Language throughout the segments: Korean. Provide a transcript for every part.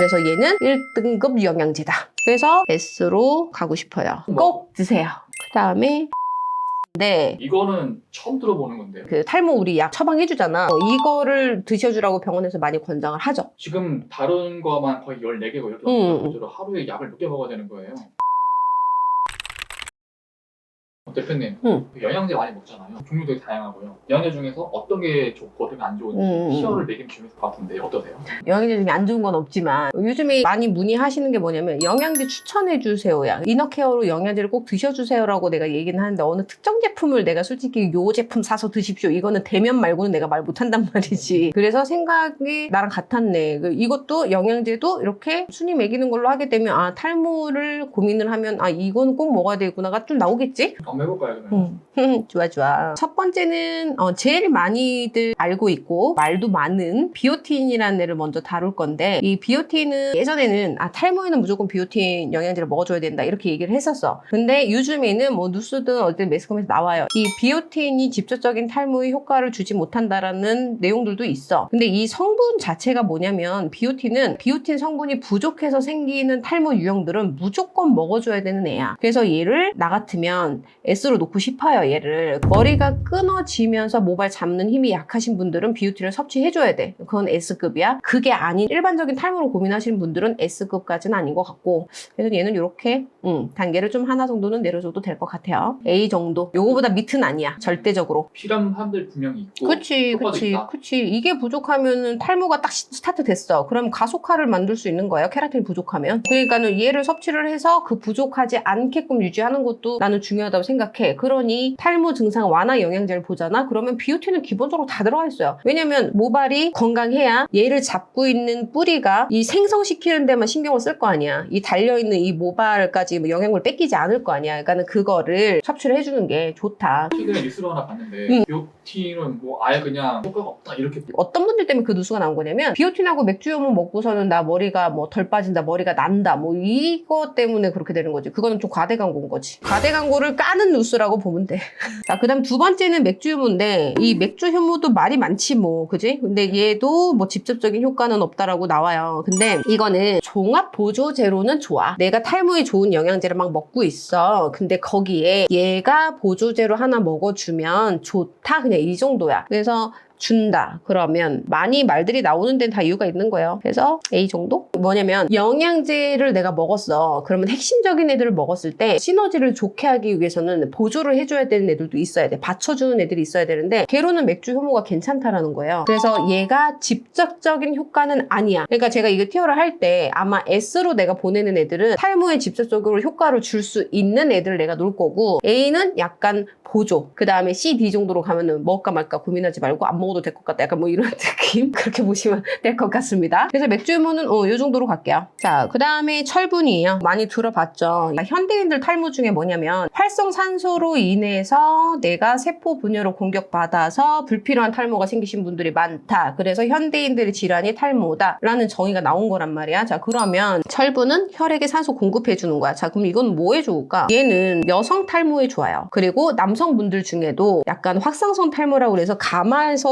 그래서 얘는 1등급 영양제다. 그래서 S로 가고 싶어요. 꼭 드세요. 그 다음에 네. 이거는 처음 들어보는 건데요. 그 탈모 우리 약 처방해주잖아. 어, 이거를 드셔주라고 병원에서 많이 권장을 하죠. 지금 다른 거만 거의 14개고 이렇게 음. 음. 하루에 약을 몇 개 먹어야 되는 거예요. 어, 대표님, 음. 영양제 많이 먹잖아요. 종류도 되게 다양하고요. 영양제 중에서 어떤 게 좋고 어떤 게 안 좋은지 음. 시어를 매기면 재밌을 것 같은데 어떠세요? 영양제 중에 안 좋은 건 없지만 요즘에 많이 문의하시는 게 뭐냐면 영양제 추천해 주세요야. 이너케어로 영양제를 꼭 드셔주세요라고 내가 얘기는 하는데 어느 특정 제품을 내가 솔직히 요 제품 사서 드십시오. 이거는 대면 말고는 내가 말 못한단 말이지. 그래서 생각이 나랑 같았네. 그 이것도 영양제도 이렇게 순위 매기는 걸로 하게 되면 아 탈모를 고민을 하면 아 이건 꼭 먹어야 되구나가 좀 나오겠지? 한번 해볼까요, 그러면? 음, 좋아, 좋아. 첫 번째는, 어, 제일 많이들 알고 있고, 말도 많은 비오틴이라는 애를 먼저 다룰 건데, 이 비오틴은 예전에는, 아, 탈모에는 무조건 비오틴 영양제를 먹어줘야 된다, 이렇게 얘기를 했었어. 근데 요즘에는 뭐 뉴스든 어떤 매스컴에서 나와요. 이 비오틴이 직접적인 탈모에 효과를 주지 못한다라는 내용들도 있어. 근데 이 성분 자체가 뭐냐면, 비오틴은 비오틴 성분이 부족해서 생기는 탈모 유형들은 무조건 먹어줘야 되는 애야. 그래서 얘를 나 같으면 S로 놓고 싶어요, 얘를. 머리가 끊어지면서 모발 잡는 힘이 약하신 분들은 비오틴을 섭취해줘야 돼. 그건 S급이야. 그게 아닌 일반적인 탈모로 고민하시는 분들은 S급까지는 아닌 것 같고. 그래서 얘는 이렇게, 음, 단계를 좀 하나 정도는 내려줘도 될 것 같아요. A 정도. 요거보다 밑은 아니야, 절대적으로. 필요한 사람들 분명히 있고 그치, 그치, 있다. 그치. 이게 부족하면은 탈모가 딱 시- 스타트 됐어. 그럼 가속화를 만들 수 있는 거예요. 케라틴이 부족하면. 그러니까는 얘를 섭취를 해서 그 부족하지 않게끔 유지하는 것도 나는 중요하다고 생각 해. 그러니 탈모 증상 완화 영양제를 보잖아. 그러면 비오틴은 기본적으로 다 들어가 있어요. 왜냐면 모발이 건강해야 얘를 잡고 있는 뿌리가 이 생성시키는 데만 신경을 쓸 거 아니야. 이 달려있는 이 모발까지 뭐 영양을 뺏기지 않을 거 아니야. 그러니까 는 그거를 섭취를 해주는 게 좋다. 최근에 뉴스로 하나 봤는데 음. 비오틴은 뭐 아예 그냥 효과가 없다 이렇게 어떤 분들 때문에 그 뉴스가 나온 거냐면 비오틴하고 맥주효모 먹고서는 나 머리가 뭐 덜 빠진다 머리가 난다 뭐 이거 때문에 그렇게 되는 거지. 그거는 좀 과대 광고인 거지. 과대 광고를 까는 뉴스라고 보면 돼자 그다음 두 번째는 맥주 효모인데 이 맥주 효모도 말이 많지 뭐 그지? 근데 얘도 뭐 직접적인 효과는 없다라고 나와요. 근데 이거는 종합 보조제로는 좋아. 내가 탈모에 좋은 영양제를 막 먹고 있어. 근데 거기에 얘가 보조제로 하나 먹어주면 좋다 그냥 이 정도야. 그래서 준다. 그러면 많이 말들이 나오는 데는 다 이유가 있는 거예요. 그래서 A 정도? 뭐냐면 영양제를 내가 먹었어. 그러면 핵심적인 애들을 먹었을 때 시너지를 좋게 하기 위해서는 보조를 해줘야 되는 애들도 있어야 돼. 받쳐주는 애들이 있어야 되는데 걔로는 맥주 효모가 괜찮다라는 거예요. 그래서 얘가 직접적인 효과는 아니야. 그러니까 제가 이거 티어를 할 때 아마 S로 내가 보내는 애들은 탈모에 직접적으로 효과를 줄 수 있는 애들을 내가 놓을 거고 A는 약간 보조. 그 다음에 C, D 정도로 가면은 먹을까 말까 고민하지 말고 안 먹 어도 될 것 같다. 약간 뭐 이런 느낌? 그렇게 보시면 될 것 같습니다. 그래서 맥주효모는 어, 요 정도로 갈게요. 자, 그 다음에 철분이에요. 많이 들어봤죠. 현대인들 탈모 중에 뭐냐면 활성산소로 인해서 내가 세포 분열을 공격받아서 불필요한 탈모가 생기신 분들이 많다. 그래서 현대인들의 질환이 탈모다 라는 정의가 나온 거란 말이야. 자, 그러면 철분은 혈액에 산소 공급해 주는 거야. 자, 그럼 이건 뭐에 좋을까? 얘는 여성 탈모에 좋아요. 그리고 남성분들 중에도 약간 확산성 탈모라고 그래서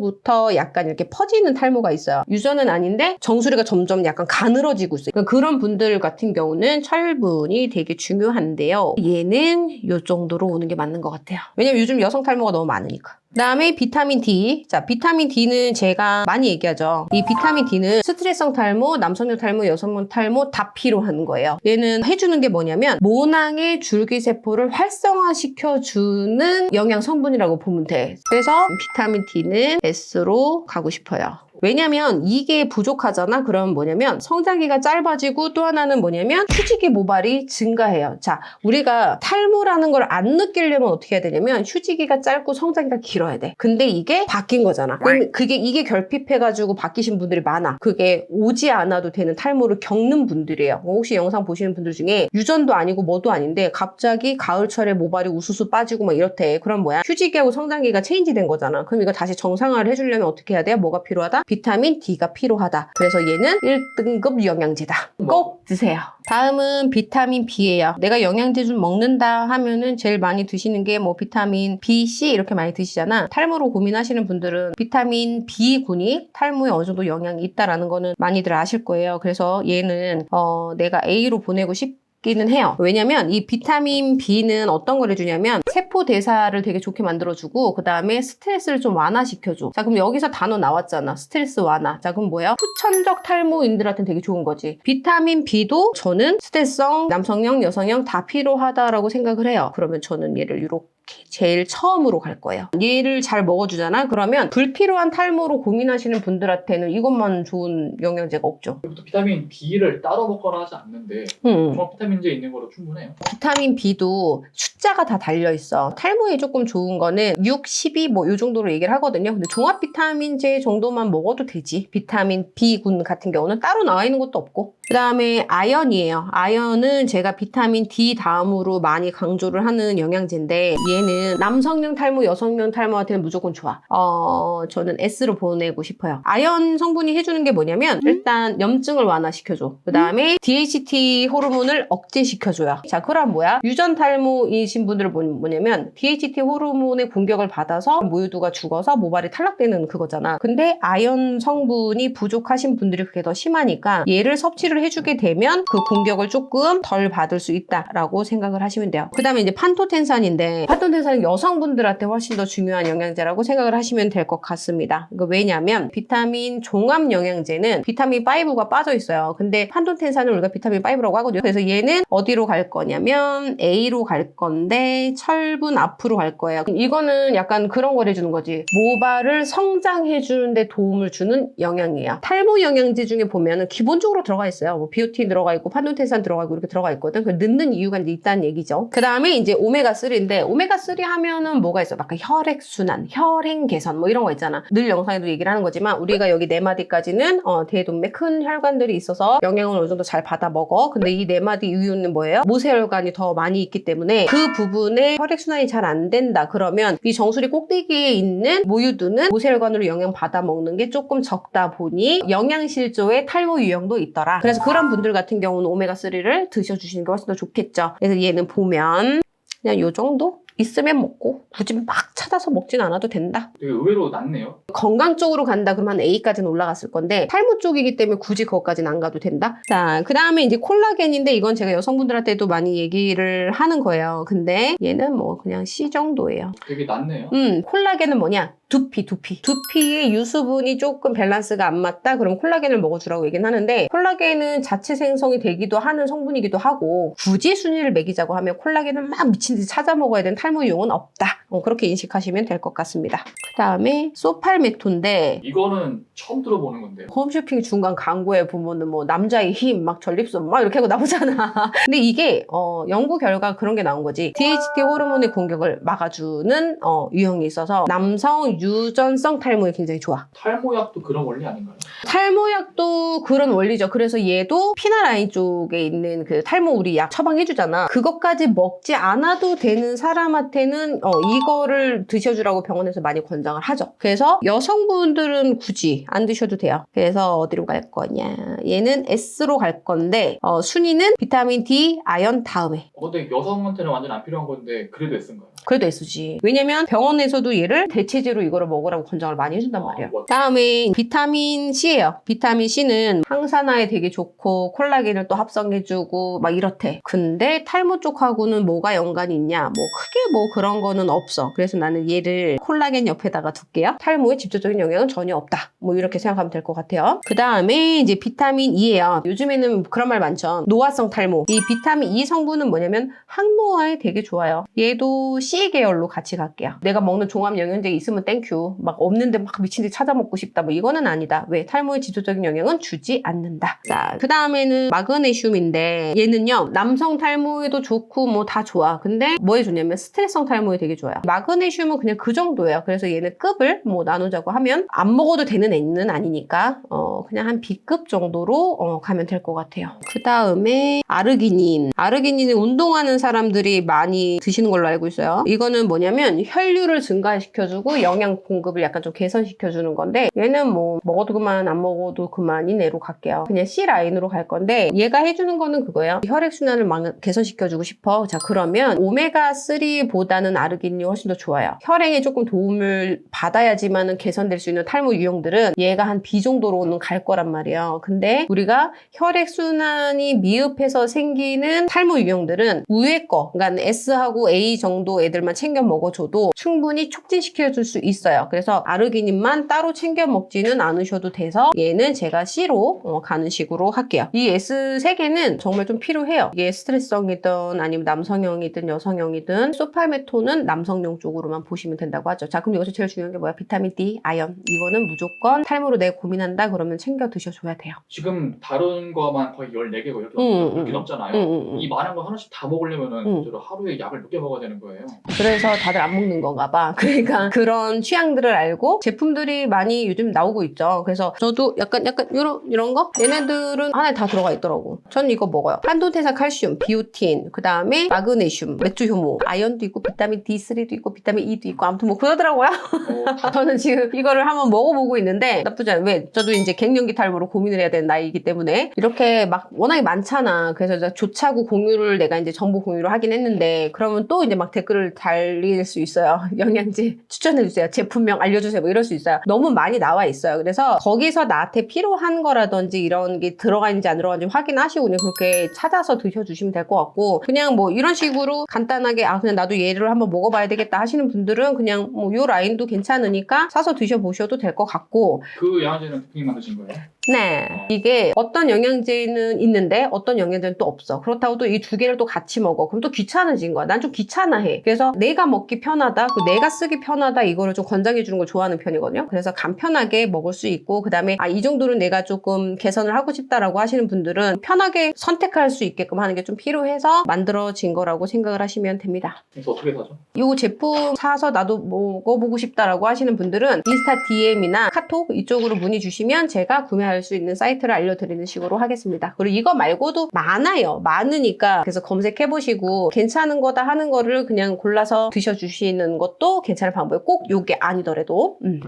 가마에서부터 약간 이렇게 퍼지는 탈모가 있어요. 유전은 아닌데 정수리가 점점 약간 가늘어지고 있어요. 그러니까 그런 분들 같은 경우는 철분이 되게 중요한데요. 얘는 이 정도로 오는 게 맞는 것 같아요. 왜냐면 요즘 여성 탈모가 너무 많으니까. 그다음에 비타민 D. 자, 비타민 D는 제가 많이 얘기하죠. 이 비타민 D는 스트레스성 탈모, 남성용 탈모, 여성용 탈모 다 필요한 거예요. 얘는 해주는 게 뭐냐면 모낭의 줄기세포를 활성화시켜주는 영양 성분이라고 보면 돼. 그래서 비타민 D는 S로 가고 싶어요. 왜냐면 이게 부족하잖아. 그러면 뭐냐면 성장기가 짧아지고 또 하나는 뭐냐면 휴지기 모발이 증가해요. 자, 우리가 탈모라는 걸 안 느끼려면 어떻게 해야 되냐면 휴지기가 짧고 성장기가 길어야 돼. 근데 이게 바뀐 거잖아. 그럼 그게 이게 결핍해가지고 바뀌신 분들이 많아. 그게 오지 않아도 되는 탈모를 겪는 분들이에요. 뭐 혹시 영상 보시는 분들 중에 유전도 아니고 뭐도 아닌데 갑자기 가을철에 모발이 우수수 빠지고 막 이렇대. 그럼 뭐야? 휴지기하고 성장기가 체인지 된 거잖아. 그럼 이거 다시 정상화를 해주려면 어떻게 해야 돼요? 뭐가 필요하다? 비타민 D가 필요하다. 그래서 얘는 1등급 영양제다. 꼭 드세요. 다음은 비타민 B예요. 내가 영양제 좀 먹는다 하면은 제일 많이 드시는 게 뭐 비타민 B, C 이렇게 많이 드시잖아. 탈모로 고민하시는 분들은 비타민 B군이 탈모에 어느 정도 영향이 있다라는 거는 많이들 아실 거예요. 그래서 얘는 어, 내가 A로 보내고 싶 기는 해요. 왜냐면 이 비타민 B는 어떤 걸 해주냐면 세포 대사를 되게 좋게 만들어주고 그 다음에 스트레스를 좀 완화시켜줘. 자 그럼 여기서 단어 나왔잖아. 스트레스 완화. 자 그럼 뭐야? 후천적 탈모인들한테는 되게 좋은 거지. 비타민 B도 저는 스트레스성 남성형, 여성형 다 필요하다라고 생각을 해요. 그러면 저는 얘를 이렇게 제일 처음으로 갈 거예요. 얘를 잘 먹어주잖아. 그러면 불필요한 탈모로 고민하시는 분들한테는 이것만 좋은 영양제가 없죠. 그리고 비타민 B를 따로 먹거나 하지 않는데 음. 종합 비타민제 있는 거로 충분해요. 비타민 B도 숫자가 다 달려 있어. 탈모에 조금 좋은 거는 6, 12뭐이 정도로 얘기를 하거든요. 근데 종합 비타민제 정도만 먹어도 되지. 비타민 B군 같은 경우는 따로 나와 있는 것도 없고. 그 다음에 아연이에요. 아연은 제가 비타민 D 다음으로 많이 강조를 하는 영양제인데 얘는 남성형 탈모, 여성형 탈모한테는 무조건 좋아. 어, 저는 S로 보내고 싶어요. 아연 성분이 해주는 게 뭐냐면 일단 염증을 완화시켜줘. 그 다음에 DHT 호르몬을 억제시켜줘요. 자, 그럼 뭐야? 유전 탈모이신 분들은 뭐- 뭐냐면 DHT 호르몬의 공격을 받아서 모유두가 죽어서 모발이 탈락되는 그거잖아. 근데 아연 성분이 부족하신 분들이 그게 더 심하니까 얘를 섭취를 해주게 되면 그 공격을 조금 덜 받을 수 있다라고 생각을 하시면 돼요. 그 다음에 이제 판토텐산인데 판토텐산은 여성분들한테 훨씬 더 중요한 영양제라고 생각을 하시면 될 것 같습니다. 이거 왜냐면 비타민 종합 영양제는 비타민 5가 빠져 있어요. 근데 판토텐산을 우리가 비타민 5라고 하거든요. 그래서 얘는 어디로 갈 거냐면 A로 갈 건데 철분 앞으로 갈 거예요. 이거는 약간 그런 걸 해주는 거지. 모발을 성장해 주는데 도움을 주는 영양이에요. 탈모 영양제 중에 보면은 기본적으로 들어가 있어요. 뭐 비오틴 들어가 있고 판토텐산 들어가 있고 이렇게 들어가 있거든. 그 넣는 이유가 이제 있다는 얘기죠. 그 다음에 이제 오메가 3인데 오메가 3 하면은 뭐가 있어? 막 혈액 순환, 혈행 개선 뭐 이런 거 있잖아. 늘 영상에도 얘기를 하는 거지만 우리가 여기 네 마디까지는 어, 대동맥 큰 혈관들이 있어서 영양을 어느 정도 잘 받아 먹어. 근데 이 네 마디 이유는 뭐예요? 모세혈관이 더 많이 있기 때문에 그 부분에 혈액 순환이 잘 안 된다. 그러면 이 정수리 꼭대기에 있는 모유두는 모세혈관으로 영양 받아 먹는 게 조금 적다 보니 영양실조의 탈모 유형도 있더라. 그래서 그런 분들 같은 경우는 오메가 3를 드셔주시는 게 훨씬 더 좋겠죠. 그래서 얘는 보면 그냥 요 정도 있으면 먹고 굳이 막 찾아서 먹진 않아도 된다. 되게 의외로 낫네요. 건강 쪽으로 간다 그러면 한 A까지는 올라갔을 건데 탈모 쪽이기 때문에 굳이 그것까지는 안 가도 된다. 자, 그 다음에 이제 콜라겐인데 이건 제가 여성분들한테도 많이 얘기를 하는 거예요. 근데 얘는 뭐 그냥 C 정도예요. 되게 낫네요. 음, 콜라겐은 뭐냐? 두피, 두피. 두피의 유수분이 조금 밸런스가 안 맞다? 그럼 콜라겐을 먹어주라고 얘기는 하는데, 콜라겐은 자체 생성이 되기도 하는 성분이기도 하고, 굳이 순위를 매기자고 하면 콜라겐을 막 미친 듯이 찾아 먹어야 되는 탈모용은 없다. 어, 그렇게 인식하시면 될 것 같습니다. 그 다음에 소팔메토인데, 이거는 처음 들어보는 건데요. 홈쇼핑 중간 광고에 보면은 뭐 남자의 힘, 막 전립선 막 이렇게 하고 나오잖아. 근데 이게 어, 연구 결과 그런 게 나온 거지. DHT 호르몬의 공격을 막아주는 어, 유형이 있어서 남성 유전성 탈모에 굉장히 좋아. 탈모약도 그런 원리 아닌가요? 탈모약도 그런 원리죠. 그래서 얘도 피나 라인 쪽에 있는 그 탈모 우리 약 처방해주잖아. 그것까지 먹지 않아도 되는 사람한테는 어, 이거를 드셔주라고 병원에서 많이 권장을 하죠. 그래서 여성분들은 굳이 안 드셔도 돼요. 그래서 어디로 갈 거냐. 얘는 S로 갈 건데 어, 순위는 비타민 D, 아연 다음에. 어, 근데 여성한테는 완전 안 필요한 건데 그래도 S인가요? 그래도 S지. 왜냐면 병원에서도 얘를 대체제로 이거를 먹으라고 권장을 많이 해준단. 아, 뭐. 다음에 비타민 C예요. 비타민 C는 항산화에 되게 좋고 콜라겐을 또 합성해주고 막 이렇대. 근데 탈모 쪽하고는 뭐가 연관이 있냐? 뭐 크게 뭐 그런 거는 없어. 그래서 나는 얘를 콜라겐 옆에다가 둘게요. 탈모에 직접적인 영향은 전혀 없다. 뭐 이렇게 생각하면 될 것 같아요. 그 다음에 이제 비타민 E예요. 요즘에는 그런 말 많죠. 노화성 탈모. 이 비타민 E 성분은 뭐냐면 항노화에 되게 좋아요. 얘도 C 계열로 같이 갈게요. 내가 먹는 종합 영양제 있으면 땡큐. 막 없는데 막 미친 듯이 찾아 먹고 싶다. 뭐 이거는 아니다. 왜? 탈모에 직접적인 영향은 주지 않는다. 자, 그 다음에는 마그네슘인데 얘는요 남성 탈모에도 좋고 뭐 다 좋아. 근데 뭐에 좋냐면 스트레스성 탈모에 되게 좋아요. 마그네슘은 그냥 그 정도예요. 그래서 얘는 급을 뭐 나누자고 하면 안 먹어도 되는 애는 아니니까 어 그냥 한 B급 정도로 어, 가면 될 것 같아요. 그 다음에 아르기닌. 아르기닌은 운동하는 사람들이 많이 드시는 걸로 알고 있어요. 이거는 뭐냐면 혈류를 증가시켜주고 영양 공급을 약간 좀 개선시켜주는 건데 얘는 뭐 먹어도 그만 안 먹어도 그만인 애로 갈게요. 그냥 C 라인으로 갈 건데 얘가 해주는 거는 그거예요. 혈액 순환을 막 개선시켜주고 싶어. 자 그러면 오메가 3보다는 아르기닌이 훨씬 더 좋아요. 혈행에 조금 도움을 받아야지만은 개선될 수 있는 탈모 유형들은 얘가 한 B 정도로는 갈 거란 말이에요. 근데 우리가 혈액 순환이 미흡해서 생기는 탈모 유형들은 위에 거, 그러니까 S하고 A 정도 애들만 챙겨 먹어줘도 충분히 촉진시켜 줄 수 있어요. 그래서 아르기닌만 따로 챙겨 먹지는 않으셔도 돼서 얘는 제가 C로 어, 가는 식으로 할게요. 이 S 세 개는 정말 좀 필요해요. 이게 스트레스성이든 아니면 남성형이든 여성형이든 소팔메토는 남성용 쪽으로만 보시면 된다고 하죠. 자, 그럼 여기서 제일 중요한 게 뭐야? 비타민 D, 아연. 이거는 무조건 탈모로 내가 고민한다 그러면 챙겨 드셔줘야 돼요. 지금 다른 거만 거의 14개고 이렇게, 음, 이렇게 음. 넘잖아요. 응, 응, 응. 이 많은 거 하나씩 다 먹으려면 은 음. 저도 하루에 약을 몇 개 먹어야 되는 거예요. 그래서 다들 안 먹는 건가 봐. 그러니까 그런 취향들을 알고 제품들이 많이 요즘 나오고 있죠. 그래서 저도 약간 약간 이런 이런 거 얘네들은 하나에 다 들어가 있더라고. 저는 이거 먹어요. 한도태산 칼슘, 비오틴, 그 다음에 마그네슘, 맥주 효모, 아연도 있고 비타민 D3도 있고 비타민 E도 있고 아무튼 뭐 그러더라고요. 어, 저는 지금 이거를 한번 먹어보고 있는데 나쁘지 않아요. 왜? 저도 이제 갱년기 탈모로 고민을 해야 되는 나이이기 때문에 이렇게 막 워낙에 많잖아. 그래서 조차고 공유를 내가 이제 정보 공유를 하긴 했는데 그러면 또 이제 막 댓글을 달릴 수 있어요. 영양제 추천해주세요. 제품명 알려주세요. 뭐 이럴 수 있어요. 너무 많이 나와 있어요. 그래서 거기서 나한테 필요한 거라든지 이런 게 들어가 있는지 안 들어가는지 확인하시고 그냥 그렇게 찾아서 드셔주시면 될 것 같고 그냥 뭐 이런 식으로 간단하게 아 그냥 나도 얘를 한번 먹어봐야 되겠다 하시는 분들은 그냥 뭐 요 라인도 괜찮으니까 사서 드셔보셔도 될 것 같고 그 양아지는 대표님 만드신 거예요? 네. 이게 어떤 영양제는 있는데 어떤 영양제는 또 없어. 그렇다고 또 이 두 개를 또 같이 먹어. 그럼 또 귀찮아진 거야. 난 좀 귀찮아해. 그래서 내가 먹기 편하다, 그 내가 쓰기 편하다 이거를 좀 권장해 주는 걸 좋아하는 편이거든요. 그래서 간편하게 먹을 수 있고 그다음에 아 이 정도는 내가 조금 개선을 하고 싶다라고 하시는 분들은 편하게 선택할 수 있게끔 하는 게 좀 필요해서 만들어진 거라고 생각을 하시면 됩니다. 그래서 어떻게 사죠? 이 제품 사서 나도 먹어보고 싶다라고 하시는 분들은 인스타 DM이나 카톡 이쪽으로 문의 주시면 제가 구매 할 수 있는 사이트를 알려드리는 식으로 하겠습니다. 그리고 이거 말고도 많아요. 많으니까 그래서 검색해보시고 괜찮은 거다 하는 거를 그냥 골라서 드셔주시는 것도 괜찮은 방법이에요. 꼭 요게 아니더라도. 음.